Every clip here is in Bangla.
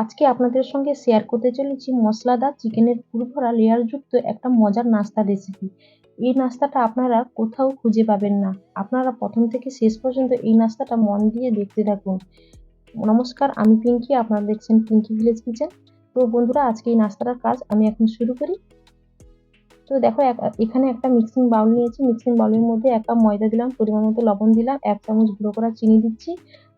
আজকে আপনাদের সঙ্গে শেয়ার করতে চলেছি মশলাদার চিকেনের পুরভরা লেয়ারযুক্ত একটা মজার নাস্তা রেসিপি এই নাস্তাটা আপনারা কোথাও খুঁজে পাবেন না। আপনারা প্রথম থেকে শেষ পর্যন্ত এই নাস্তাটা মন দিয়ে দেখতে থাকুন। নমস্কার, আমি পিঙ্কি, আপনারা দেখছেন পিঙ্কি ভিলেজ কিচেন। তো বন্ধুরা, আজকে এই নাস্তাটার কাজ আমি এখন শুরু করি। তো দেখো এখানে একটা মিক্সিং বাউল নিয়েছি। মিক্সিং বাউলের মধ্যে এক কাপ ময়দা দিলাম, পরিমাণ মতো লবণ দিলাম, এক চামচ গুঁড়ো করা চিনি দিচ্ছি।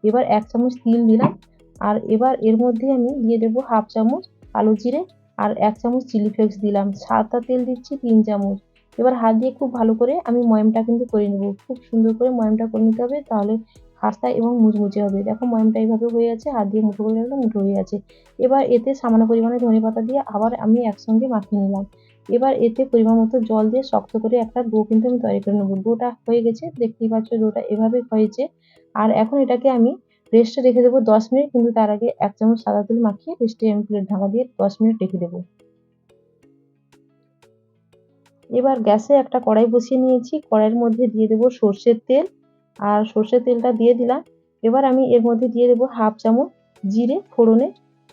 এবার এক চামচ তিল দিলাম। আর এবার এর মধ্যে আমি দিয়ে দেবো হাফ চামচ কালো জিরে আর এক চামচ চিলি ফ্লেক্স দিলাম। সাদা তেল দিচ্ছি তিন চামচ। এবার হাত দিয়ে খুব ভালো করে আমি ময়মটা কিন্তু করে নেব। খুব সুন্দর করে ময়মটা করে নিতে হবে, তাহলে খাস্তা এবং মুচমুচে হবে। দেখো ময়মটা এইভাবে হয়ে আছে হাত দিয়ে মুঠো করে মুঠো হয়ে আছে এবার এতে সামান্য পরিমাণে ধনে পাতা দিয়ে আবার আমি একসঙ্গে মাখিয়ে নিলাম। এবার এতে পরিমাণ মতো জল দিয়ে শক্ত করে একটা ডো কিন্তু আমি তৈরি করে নেব। ডোটা হয়ে গেছে, দেখতেই পাচ্ছ ডোটা এভাবে হয়েছে। আর এখন এটাকে আমি রেস্টে রেখে দেবো দশ মিনিট, কিন্তু তার আগে এক চামচ সাদা তেল মাখিয়ে রেস্টে আমি প্লেট ঢাকা দিয়ে দশ মিনিট রেখে দেবো। এবার গ্যাসে একটা কড়াই বসিয়ে নিয়েছি। কড়াইয়ের মধ্যে দিয়ে দেবো সর্ষের তেল। আর সর্ষের তেলটা দিয়ে দিলাম। এবার আমি এর মধ্যে দিয়ে দেবো হাফ চামচ জিরে ফোড়নে।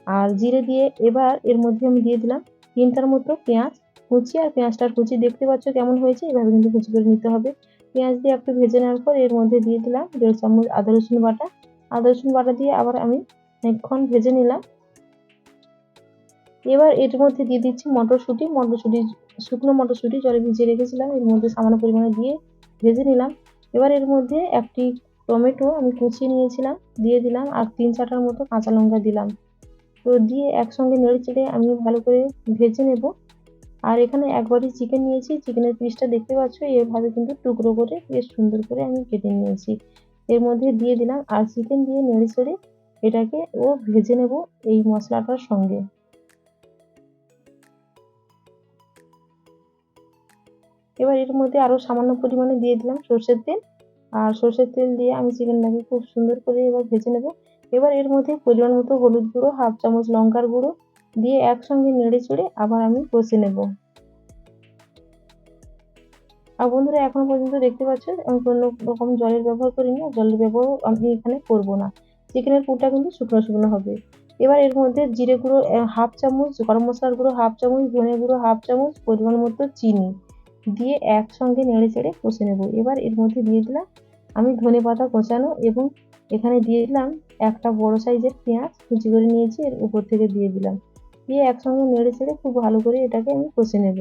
আর জিরে দিয়ে এবার এর মধ্যে আমি দিয়ে দিলাম তিনটার মতো পেঁয়াজ কুচি। আর পেঁয়াজটার কুচি দেখতে পাচ্ছ কেমন হয়েছে? এভাবে কিন্তু কুচি করে নিতে হবে। পেঁয়াজ দিয়ে একটু ভেজে নেওয়ার পর এর মধ্যে দিয়ে দিলাম দেড় চামচ আদা রসুন বাটা। আদা রসুন বাটা দিয়ে আবার আমি অনেকক্ষণ ভেজে নিলাম। এবার এর মধ্যে দিয়ে দিচ্ছি মটরশুঁটি। মটরশুঁটি, শুকনো মটরশুঁটি জলে ভিজিয়ে রেখেছিলাম। এর মধ্যে সামান্য পরিমাণে দিয়ে ভেজে নিলাম। এবার এর মধ্যে একটি টমেটো আমি কুচিয়ে নিয়েছিলাম, দিয়ে দিলাম আর তিন চারটার মতো কাঁচা লঙ্কা দিলাম। তো দিয়ে একসঙ্গে নেড়ে চেড়ে আমি ভালো করে ভেজে নেব। আর এখানে একবারই চিকেন নিয়েছি। চিকেনের পিসটা দেখতে পাচ্ছ, এভাবে কিন্তু টুকরো করে বেশ সুন্দর করে আমি কেটে নিয়েছি। এর মধ্যে দিয়ে দিলাম আর চিকেন দিয়ে নেড়ে চেড়ে এটাকে ও ভেজে নেব এই মশলাটার সঙ্গে। এবার এর মধ্যে আরও সামান্য পরিমাণে দিয়ে দিলাম সর্ষের তেল। আর সর্ষের তেল দিয়ে আমি চিকেনটাকে খুব সুন্দর করে এবার ভেজে নেব। এবার এর মধ্যে পরিমাণ মতো হলুদ গুঁড়ো, হাফ চামচ লঙ্কার গুঁড়ো দিয়ে একসঙ্গে নেড়ে চেড়ে আবার আমি কষে নেব। আর বন্ধুরা, এখনও পর্যন্ত দেখতে পাচ্ছ আমি কোনো রকম জলের ব্যবহার করিনি জলের ব্যবহার আমি এখানে করব না। চিকেনের পুরটা কিন্তু শুকনো শুকনো হবে। এবার এর মধ্যে জিরে গুঁড়ো হাফ চামচ, গরম মশলার গুঁড়ো, হাফ চামচ, ধনে গুঁড়ো, হাফ চামচ, পরিমাণ মতো চিনি দিয়ে একসঙ্গে নেড়ে চেড়ে কষে নেব। এবার এর মধ্যে দিয়ে দিলাম আমি ধনে পাতা কষানো এবং এখানে দিয়ে দিলাম একটা বড় সাইজের পেঁয়াজ, কুচি করে নিয়েছি, এর উপর থেকে দিয়ে দিলাম। দিয়ে একসঙ্গে নেড়ে চেড়ে খুব ভালো করে এটাকে আমি কষে নেব।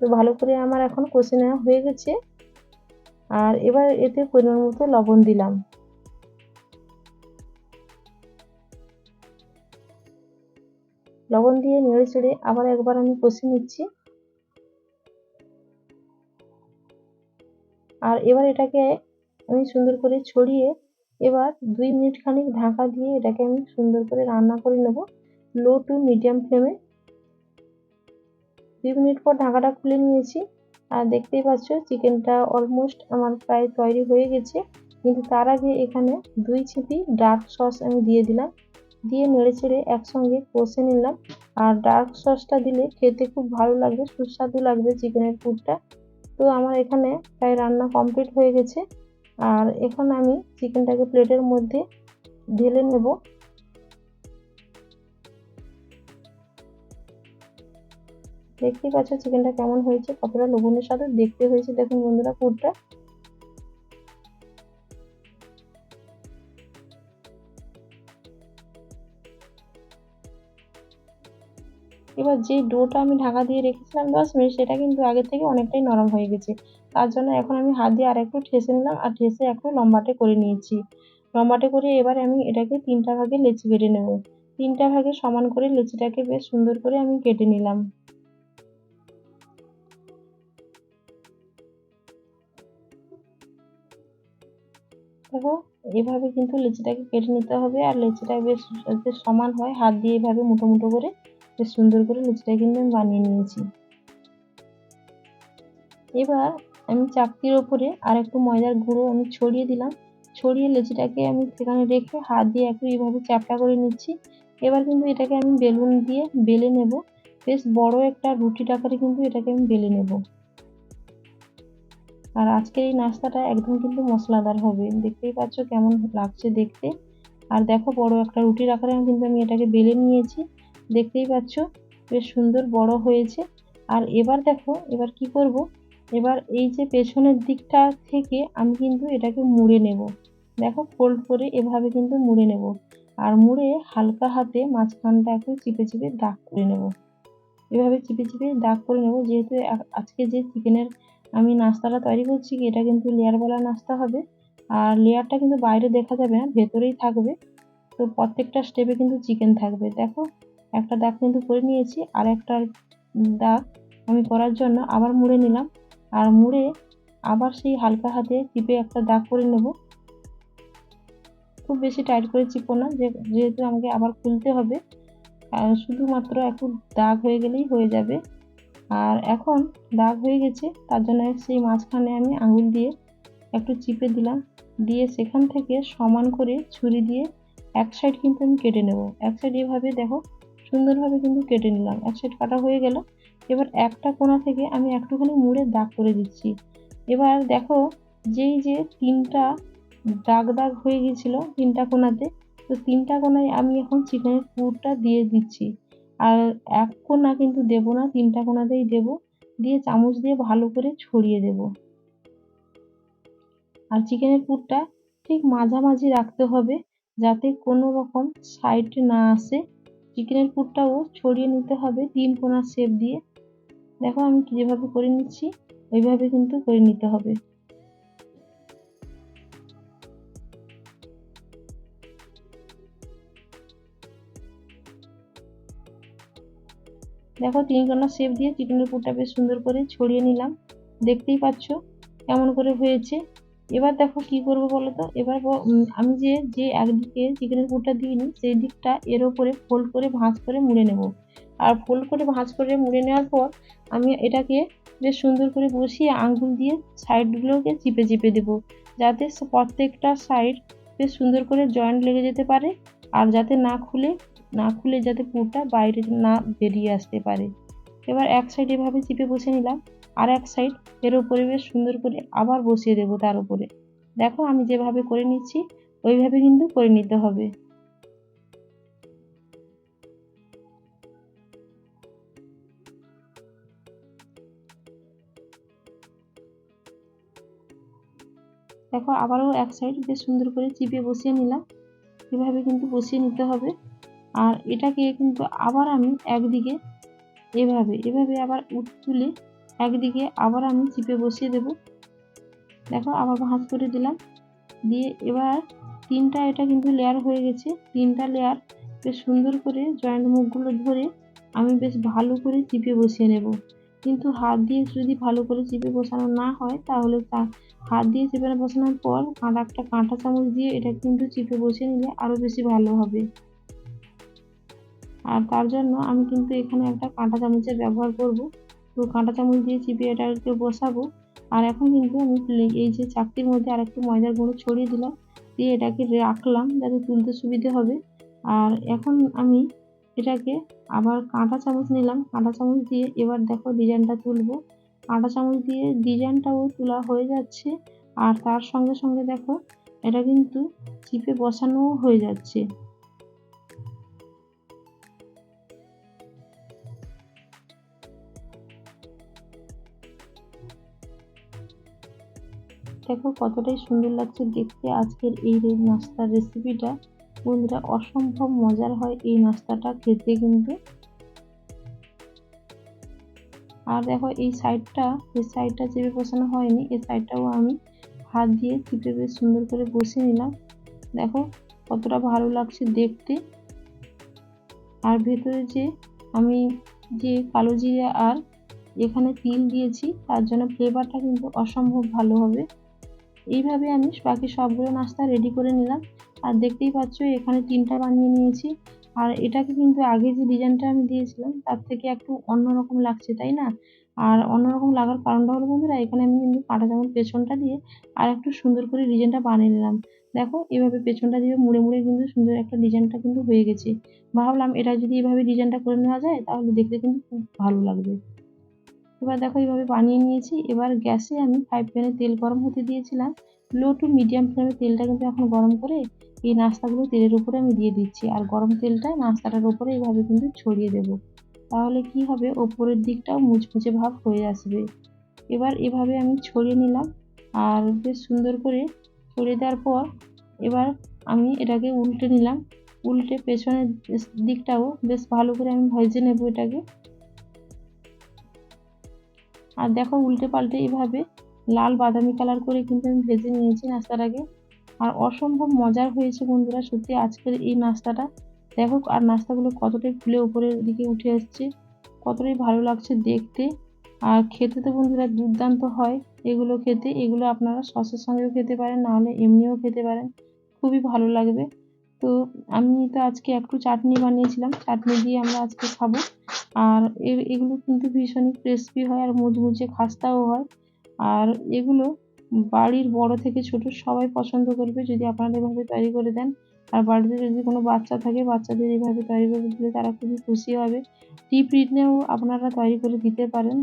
তো ভালো করে আমার এখন কষে নেওয়া হয়ে গেছে। আর এবার এতে পরিমাণ মতো লবণ দিলাম। লবণ দিয়ে নেড়ে চেড়ে আবার একবার আমি কষে নিচ্ছি। আর এবার এটাকে আমি সুন্দর করে ছড়িয়ে এবার দুই মিনিট খানিক ঢাকা দিয়ে এটাকে আমি সুন্দর করে রান্না করে নেব। লো টু মিডিয়াম ফ্লেমে দুই মিনিট পর ঢাকাটা খুলে নিয়েছি। আর দেখতেই পাচ্ছ, চিকেনটা অলমোস্ট আমার প্রায় তৈরি হয়ে গেছে। কিন্তু তার আগে এখানে দুই ছিপি ডার্ক সস আমি দিয়ে দিলাম। দিয়ে নেড়ে চেড়ে একসঙ্গে কষে নিলাম। আর ডার্ক সসটা দিলে খেতে খুব ভালো লাগবে, সুস্বাদু লাগবে চিকেনের পুরটা। তো আমার এখানে প্রায় রান্না কমপ্লিট হয়ে গেছে। আর এখন আমি চিকেনটাকে প্লেটের মধ্যে ঢেলে নেব। দেখতেই পাচ্ছ চিকেনটা কেমন হয়েছে, কতটা লবণের সাথে দেখতে হয়েছে। দেখুন বন্ধুরা পুরটা। এবার যে ডোটা আমি ঢাকা দিয়ে রেখেছিলাম দশ মিনিট, সেটা কিন্তু আগের থেকে অনেকটাই নরম হয়ে গেছে। তার জন্য এখন আমি হাত দিয়ে আর একটু ঠেসে নিলাম আর ঠেসে একটু লম্বাটে করে নিয়েছি। লম্বাটে করে এবার আমি এটাকে তিনটা ভাগে লেচি কেটে নেব। তিনটা ভাগে সমান করে লেচিটাকে বেশ সুন্দর করে আমি কেটে নিলাম। দেখো এভাবে কিন্তু লেচিটাকে কেটে নিতে হবে আর লেচিটা বেশ সমান হয়, হাত দিয়ে এভাবে মুঠো মুঠো করে বেশ সুন্দর করে লুচিটা কিন্তু আমি বানিয়ে নিয়েছি। এবার আমি চাকতির ওপরে আর একটু ময়দার গুঁড়ো আমি ছড়িয়ে দিলাম। ছড়িয়ে লেচিটাকে আমি সেখানে রেখে হাত দিয়ে একটু এইভাবে চ্যাপটা করে নিচ্ছি। এবার কিন্তু এটাকে আমি বেলুন দিয়ে বেলে নেব। বেশ বড় একটা রুটি টাকারে কিন্তু এটাকে আমি বেলে নেব। আর আজকের এই নাস্তাটা একদম কিন্তু মশলাদার হবে। দেখতেই পাচ্ছ কেমন লাগছে দেখতে। আর দেখো বড় একটা রুটির আকারে কিন্তু আমি এটাকে বেলে নিয়েছি। দেখতেই পাচ্ছ বেশ সুন্দর বড় হয়েছে। আর এবার দেখো, এবার কি করব? এবার এই যে পেছনের দিকটা থেকে আমি কিন্তু এটাকে মুড়ে নেব। দেখো ফোল্ড করে এভাবে কিন্তু মুড়ে নেব। আর মুড়ে হালকা হাতে মাঝখানটা একটু চিপে চিপে দাগ করে নেব। এভাবে চিপে চিপে দাগ করে নেব। যেহেতু আজকে যে চিকেনের আমি নাস্তাটা তৈরি করছি কি, এটা কিন্তু লেয়ারওয়ালা নাস্তা হবে। আর লেয়ারটা কিন্তু বাইরে দেখা যাবে না, ভেতরেই থাকবে। তো প্রত্যেকটা স্টেপে কিন্তু চিকেন থাকবে। দেখো, একটা দাগ কিন্তু করে নিয়েছি, আর একটা দাগ আমি করার জন্য আবার মুড়ে নিলাম। আর মুড়ে আবার সেই হালকা হাতে চিপে একটা দাগ করে নেব। খুব বেশি টাইট করে চিপো না যেহেতু আমাকে আবার খুলতে হবে। শুধুমাত্র একটু দাগ হয়ে গেলেই হয়ে যাবে। আর এখন দাগ হয়ে গেছে, তার জন্য সেই মাঝখানে আমি আঙুল দিয়ে একটু চিপে দিলাম। দিয়ে সেখান থেকে সমান করে ছুরি দিয়ে এক সাইড কিন্তু আমি কেটে নেব। এক সাইড এভাবে দেখো, সুন্দরভাবে কিন্তু কেটে নিলাম। এক সাইড কাটা হয়ে গেল। এবার একটা কোণা থেকে আমি একটুখানি মুড়ে দাগ করে দিচ্ছি। এবার দেখো, যেই যে তিনটা দাগ দাগ হয়ে গিয়েছিল তিনটা কোণাতে, তো তিনটা কোণায় আমি এখন চিকেনের পুরটা দিয়ে দিচ্ছি। আর এক কোণা কিন্তু দেব না, তিনটা কোণাতেই দেব। দিয়ে চামচ দিয়ে ভালো করে ছড়িয়ে দেব। আর চিকেনের পুরটা ঠিক মাঝামাঝি রাখতে হবে, যাতে কোনো রকম সাইড না আসে। চিকেনের পুরটাও ছড়িয়ে নিতে হবে তিন কোণার শেপ দিয়ে। দেখো আমি যেভাবে করে নিচ্ছি, ওইভাবে কিন্তু করে নিতে হবে। দেখো তিনখানা শেপ দিয়ে চিকেনের পুরটা বেশ সুন্দর করে ছড়িয়ে নিলাম। দেখতেই পাচ্ছ কেমন করে হয়েছে। এবার দেখো কি করব বলো তো এবার আমি যে যে একদিকে চিকেনের পুরটা দিইনি, সেই দিকটা এর ওপরে ফোল্ড করে ভাঁজ করে মুড়ে নেব। আর ফোল্ড করে ভাঁজ করে মুড়ে নেওয়ার পর আমি এটাকে বেশ সুন্দর করে বসিয়ে আঙ্গুল দিয়ে সাইডগুলোকে চিপে চিপে দেবো। যাতে প্রত্যেকটা সাইড বেশ সুন্দর করে জয়েন্ট লেগে যেতে পারে। আর যাতে না খুলে না খুলে যাতে পুরটা বাইরে না বেরিয়ে আসতে পারে। এবার এক সাইড এভাবে চিপে বসে নিলাম, আর এক সাইড এর উপরে বেশ সুন্দর করে আবার বসিয়ে দেবো তার উপরে। দেখো আমি যেভাবে করে নিচ্ছি, ওইভাবে কিন্তু করে নিতে হবে। দেখো আবারও এক সাইড বেশ সুন্দর করে চিপে বসিয়ে নিলাম, এভাবে কিন্তু বসিয়ে নিতে হবে। আর এটাকে কিন্তু আবার আমি একদিকে এভাবে এভাবে আবার উঠ তুলে একদিকে আবার আমি চিপে বসিয়ে দেব। দেখো আবার ভাঁজ করে দিলাম। দিয়ে এবার তিনটা এটা কিন্তু লেয়ার হয়ে গেছে। তিনটা লেয়ার বেশ সুন্দর করে জয়েন্ট মুখগুলো ধরে আমি বেশ ভালো করে চিপে বসিয়ে নেব। কিন্তু হাত দিয়ে যদি ভালো করে চিপে বসানো না হয়, তাহলে তা হাত দিয়ে চিপে বসানোর পর কাঁটা, একটা কাঁটা চামচ দিয়ে এটা কিন্তু চিপে বসিয়ে নিলে আরও বেশি ভালো হবে। আর তার জন্য আমি কিন্তু এখানে একটা কাঁটা চামচের ব্যবহার করব। তো কাঁটা চামচ দিয়ে চিপিয়ে এটাকে বসাবো। আর এখন কিন্তু আমি এই যে চাকতির মধ্যে আর একটু ময়দার গুঁড়ো ছড়িয়ে দিলাম, দিয়ে এটাকে রাখলাম যাতে তুলতে সুবিধে হবে। আর এখন আমি এটাকে আবার কাঁটা চামচ নিলাম। কাঁটা চামচ দিয়ে এবার দেখো ডিজাইনটা তুলবো। কাঁটা চামচ দিয়ে ডিজাইনটাও তোলা হয়ে যাচ্ছে। আর তার সঙ্গে সঙ্গে দেখো, এটা কিন্তু চিপে বসানোও হয়ে যাচ্ছে। দেখো কতটাই সুন্দর লাগছে দেখতে আজকের এই নাস্তার রেসিপিটা বন্ধুরা, অসম্ভব মজার হয় এই নাস্তাটা খেতে কিন্তু। আর দেখো এই সাইডটা এই সাইডটা চেপে বসানো হয়নি, এই সাইডটাও আমি হাত দিয়ে চিপে বেশ সুন্দর করে বসে নিলাম। দেখো কতটা ভালো লাগছে দেখতে। আর ভেতরে যে আমি যে কালো জিরে আর এখানে তিল দিয়েছি, তার জন্য ফ্লেভারটা কিন্তু অসম্ভব ভালো হবে। এইভাবে আমি বাকি সবগুলো নাস্তা রেডি করে নিলাম। আর দেখতেই পাচ্ছ, এখানে তিনটা বানিয়ে নিয়েছি। আর এটাকে কিন্তু আগে যে ডিজাইনটা আমি দিয়েছিলাম, তার থেকে একটু অন্যরকম লাগছে, তাই না? আর অন্যরকম লাগার কারণটা হলো, বন্ধুরা, এখানে আমি কিন্তু কাঁটা চামচ পেছনটা দিয়ে আর একটু সুন্দর করে ডিজাইনটা বানিয়ে নিলাম। দেখো, এভাবে পেছনটা দিয়ে মুড়ে মুড়ে কিন্তু সুন্দর একটা ডিজাইনটা কিন্তু হয়ে গেছে। ভাবলাম, এটা যদি এভাবে ডিজাইনটা করে নেওয়া যায়, তাহলে দেখতে কিন্তু খুব ভালো লাগবে। এবার দেখো এইভাবে বানিয়ে নিয়েছি। এবার গ্যাসে আমি ফ্রাই প্যানে তেল গরম হতে দিয়েছিলাম। লো টু মিডিয়াম ফ্লেমে তেলটা কিন্তু এখন গরম করে এই নাস্তাগুলো তেলের উপরে আমি দিয়ে দিচ্ছি। আর গরম তেলটা নাস্তাটার উপরে এইভাবে কিন্তু ছড়িয়ে দেব। তাহলে কি হবে? ওপরের দিকটাও মুচমুচে ভাব হয়ে আসবে। এবার এভাবে আমি ছড়িয়ে নিলাম। আর বেশ সুন্দর করে ছড়িয়ে দেওয়ার পর এবার আমি এটাকে উল্টে নিলাম। উল্টে পেছনের দিকটাও বেশ ভালো করে আমি ভেজে নেব এটাকে। আর দেখো উল্টে পাল্টে এভাবে লাল বাদামি কালার করে কিন্তু আমি ভেজে নিয়েছি নাস্তাটাকে আর অসম্ভব মজার হয়েছে বন্ধুরা, সত্যি আজকের এই নাস্তাটা। দেখো আর নাস্তাগুলো কতটাই ফুলে উপরের দিকে উঠে এসছে, কতটাই ভালো লাগছে দেখতে। আর খেতে তো বন্ধুরা দুর্দান্ত হয়, এগুলো খেতে। এগুলো আপনারা সসের সঙ্গেও খেতে পারেন, নাহলে এমনিও খেতে পারেন। খুবই ভালো লাগবে। তো আমি তো আজকে একটু চাটনি বানিয়েছিলাম। চাটনি দিয়ে আমরা আজকে খাব। আর এগুলো কিন্তু ভীষণই ক্রিস্পি হয় আর মুচমুচে খাস্তাও হয়। আর এগুলো বাড়ির বড় থেকে ছোট সবাই পছন্দ করবে যদি আপনারা এভাবে তৈরি করে দেন। আর বাড়িতে যদি কোনো বাচ্চা থাকে, বাচ্চাদের এভাবে তৈরি করে দিলে তারা খুবই খুশি হবে। টিপ রিডনেও আপনারা তৈরি করে দিতে পারেন।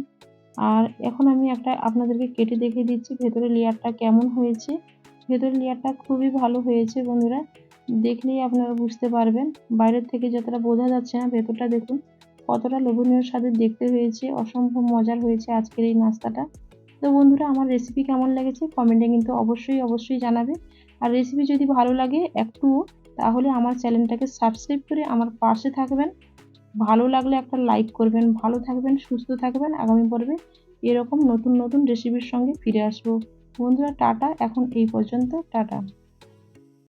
আর এখন আমি একটা আপনাদেরকে কেটে দেখিয়ে দিচ্ছি, ভেতরের লেয়ারটা কেমন হয়েছে। ভেতরের লেয়ারটা খুবই ভালো হয়েছে বন্ধুরা। দেখলেই আপনারা বুঝতে পারবেন। বাইরের থেকে যতটা বোঝা যাচ্ছে না, ভেতরটা দেখুন। কতটা লোভনীয় স্বাদের দেখতে হয়েছে, অসম্ভব মজার হয়েছে আজকের এই নাস্তাটা। তো বন্ধুরা, আমার রেসিপি কেমন লেগেছে কমেন্টে কিন্তু অবশ্যই অবশ্যই জানাবে। আর রেসিপি যদি ভালো লাগে একটু তাহলে আমার চ্যানেলটাকে সাবস্ক্রাইব করে আমার পাশে থাকবেন। ভালো লাগলে একটা লাইক করবেন, ভালো থাকবেন, সুস্থ থাকবেন। আগামী পর্বে এরকম নতুন নতুন রেসিপির সঙ্গে ফিরে আসব। বন্ধুরা, টাটা। এখন এই পর্যন্ত, টাটা।